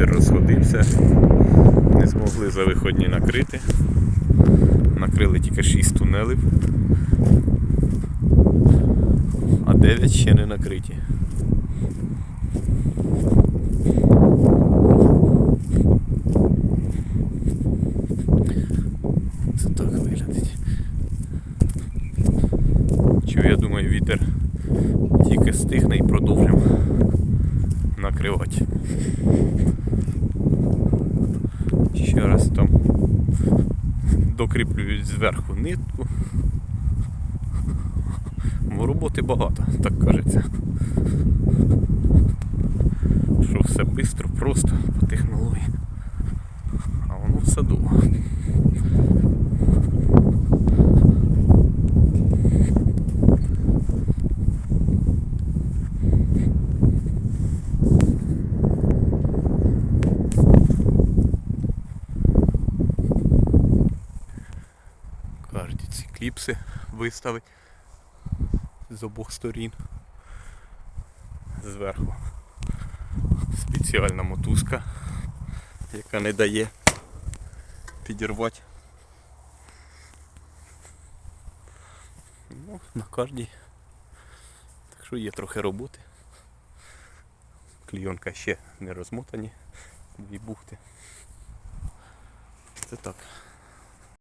Вітер розходився. Не змогли за виходні накрити. Накрили тільки 6 тунелів. А 9 ще не накриті. Це так виглядить. Чого я думаю, вітер тільки стихне і продовжимо накривати. Ще раз там докріплюють зверху нитку. Бо роботи багато, так кажеться. Що все швидко, просто по технології. А воно все довго. Кожні ці кліпси виставить з обох сторін. Зверху спеціальна мотузка, яка не дає підірвати. Ну, на кожній. Так що є трохи роботи. Клійонка ще не розмотані, дві бухти. Це так.